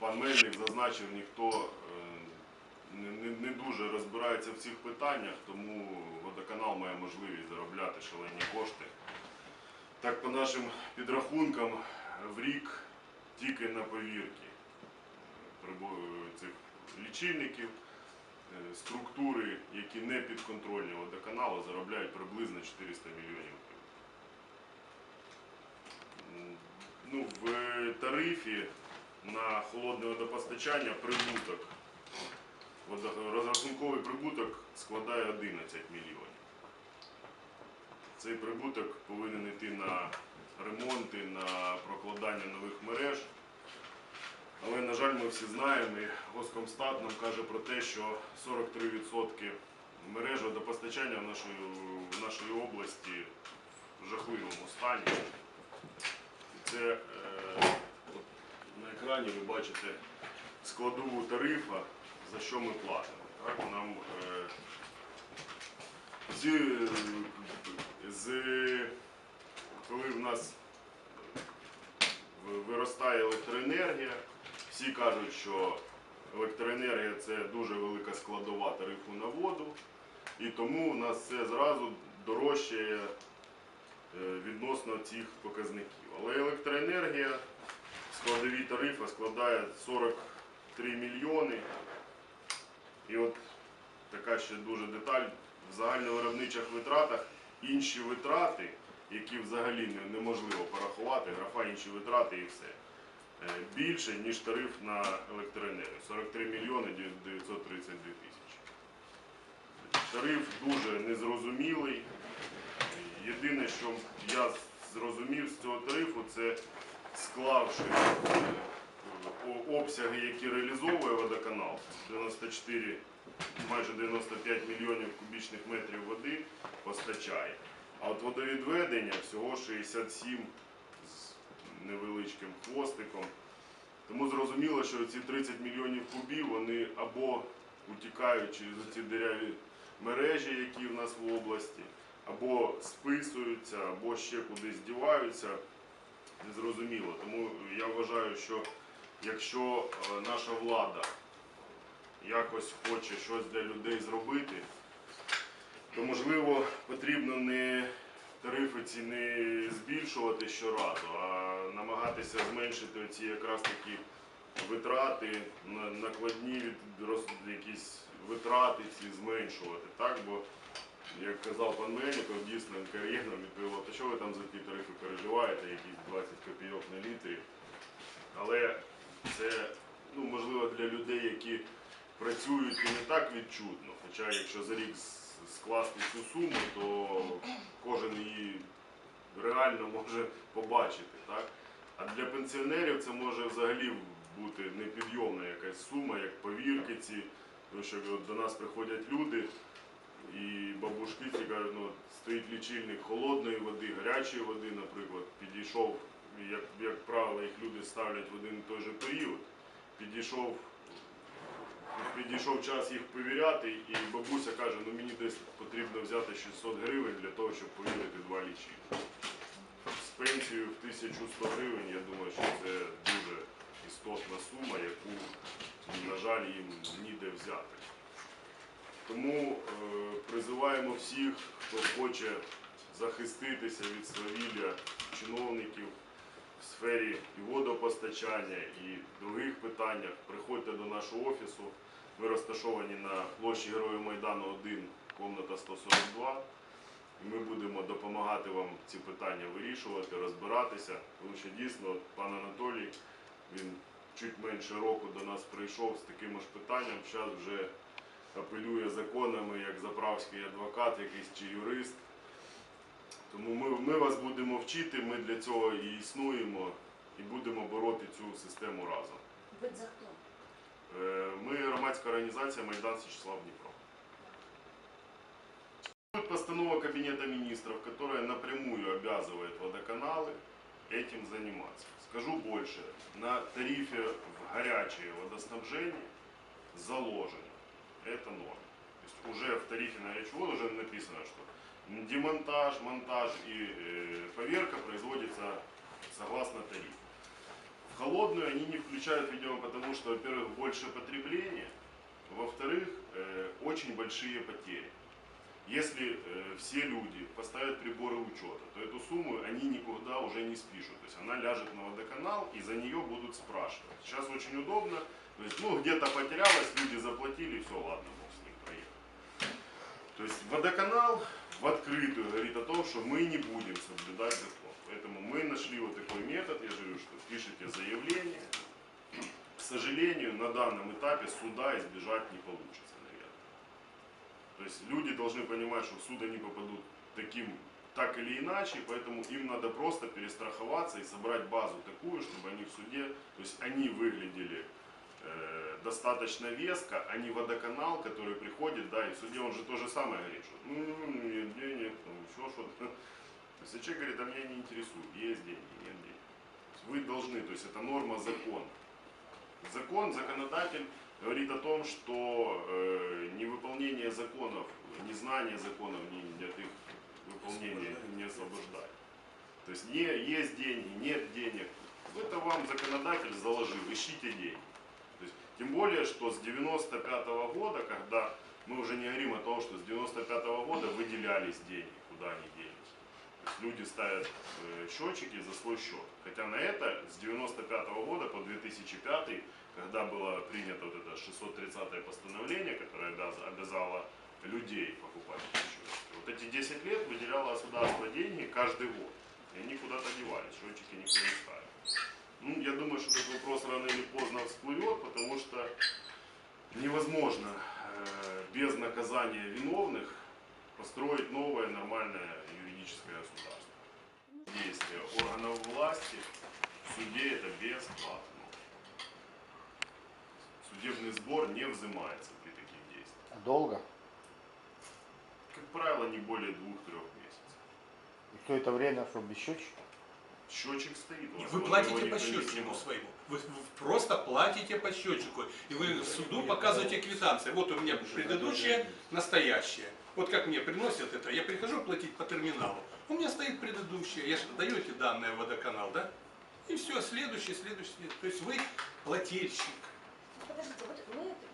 пан Мельник зазначив, ніхто е, не, не, не дуже розбирається в цих питаннях, тому водоканал має можливість заробляти шалені кошти. Так, по нашим підрахункам, в рік тільки на повірки е, цих лічильників, е, структури, які не підконтрольні водоканалу, заробляють приблизно 400 мільйонів. Ну, в тарифі на холодне водопостачання прибуток, розрахунковий прибуток складає 11 мільйонів. Цей прибуток повинен йти на ремонти, на прокладання нових мереж. Але, на жаль, ми всі знаємо, і Госкомстат нам каже про те, що 43% мереж водопостачання в нашої, в нашої області в жахливому стані. І це е, от на екрані ви бачите складову тарифа, за що ми платимо. Так? Нам е, з, з, коли в нас виростає електроенергія, всі кажуть, що електроенергія це дуже велика складова тарифу на воду, і тому у нас це зразу дорожчає е, відносно цих показників. Але електроенергія в складовій тарифи складає 43 мільйони. І от така ще дуже деталь. В загальновиробничих витратах інші витрати, які взагалі неможливо порахувати, графа інші витрати і все. е, Більше, ніж тариф на електроенергію. 43 мільйони 932 тисячі. Тариф дуже незрозумілий. Єдине, що я зрозумів з цього тарифу, це склавши е, обсяги, які реалізовує водоканал, 94, майже 95 мільйонів кубічних метрів води постачає. А от водовідведення всього 67 з невеличким хвостиком. Тому зрозуміло, що ці 30 мільйонів кубів вони або утікають через ці диряві мережі, які в нас в області, або списуються, або ще кудись діваються. Незрозуміло. Тому я вважаю, що якщо е, наша влада якось хоче щось для людей зробити, то можливо потрібно не тарифи ці не збільшувати щоразу, а намагатися зменшити ці якраз такі витрати, накладні від якісь витрати ці зменшувати. Так? Бо як казав пан Мельников, дійсно кар'єрно відповіло, то що ви там за ті тарифи переживаєте, якісь 20 копійок на літрі. Але це ну, можливо для людей, які працюють і не так відчутно. Хоча якщо за рік скласти цю суму, то кожен її реально може побачити. Так? А для пенсіонерів це може взагалі бути непідйомна якась сума, як повірки ці. Тому що до нас приходять люди, і бабушки ці кажуть, ну, стоїть лічильник холодної води, гарячої води, наприклад, підійшов, як, як правило, їх люди ставлять в один і той же період, підійшов, підійшов час їх повіряти, і бабуся каже, ну мені десь потрібно взяти 600 гривень для того, щоб повірити два лічильники. З пенсією в 1100 гривень, я думаю, що це дуже істотна сума, яку, на жаль, їм ніде взяти. Тому е, призиваємо всіх, хто хоче захиститися від свавілля чиновників в сфері і водопостачання, і других питаннях. Приходьте до нашого офісу. Ми розташовані на площі Героїв Майдану 1, комната 142. І ми будемо допомагати вам ці питання вирішувати, розбиратися. Тому що дійсно пан Анатолій, він чуть менше року до нас прийшов з таким ж питанням. Зараз вже апелює законами як заправський адвокат, якийсь чи юрист. Тому ми, ми вас будемо вчити, ми для цього і існуємо, і будемо бороти цю систему разом. Ви за хто? Е, Ми громадська організація Майдан Січеслав Дніпро. Будет постанова Кабинета министров, которая напрямую обязывает водоканалы этим заниматься. Скажу больше, на тарифе в горячее водоснабжение заложено. Это норма. То есть уже в тарифе на воду уже написано, что демонтаж, монтаж и э, поверка производится согласно тарифу. В Холодную они не включают, видимо, потому что, во-первых, больше потребления, во-вторых, э, очень большие потери. Если э, все люди поставят приборы учета, то эту сумму они никуда уже не спишут. То есть она ляжет на водоканал и за нее будут спрашивать. Сейчас очень удобно. То есть, ну, где-то потерялось, люди заплатили, все, ладно, бог с ним проехал. То есть водоканал в открытую говорит о том, что мы не будем соблюдать закон. Поэтому мы нашли вот такой метод, я говорю, что пишите заявление. К сожалению, на данном этапе суда избежать не получится. То есть люди должны понимать, что в суд они попадут таким, так или иначе, поэтому им надо просто перестраховаться и собрать базу такую, чтобы они в суде, то есть они выглядели э, достаточно веско, а не водоканал, который приходит, да, и в суде он же то же самое говорит, что ну, нет денег, там еще что-то. То есть человек говорит, а меня не интересует, есть деньги, нет денег. Вы должны, то есть это норма закона. Закон, законодатель говорит о том, что э, невыполнение законов, незнание законов не от их выполнения не освобождает. То есть не, есть деньги, нет денег. Это вам законодатель заложил, ищите деньги. То есть, тем более, что с 95 года, когда мы уже не говорим о том, что с 95 года выделялись деньги, куда они делись. То есть люди ставят э, счетчики за свой счет. Хотя на это с 95 года по 2005, когда было принято вот это 630 постановление, которое обяз- обязало людей покупать счетчики, вот эти 10 лет выделяло государство деньги каждый год. И они куда-то девались, счетчики никто не ставил. Ну, я думаю, что этот вопрос рано или поздно всплывет, потому что невозможно э, без наказания виновных построить новое нормальное юридическое государство. Действия органов власти в суде это бесплатно. Судебный сбор не взимается при таких действиях. Долго? Как правило, не более двух-трех месяцев. И все это время, что без счетчика? Счетчик стоит. вас, Вы платите по счетчику своему. Вы вы просто платите по счетчику. И вы суду показываете квитанции. Вот у меня предыдущее, настоящее. Вот как мне приносят это, я прихожу платить по терминалу. У меня стоит предыдущее. Я же даю эти данные в водоканал, да? И все, следующий, следующий. То есть вы плательщик. Подождите, вот мы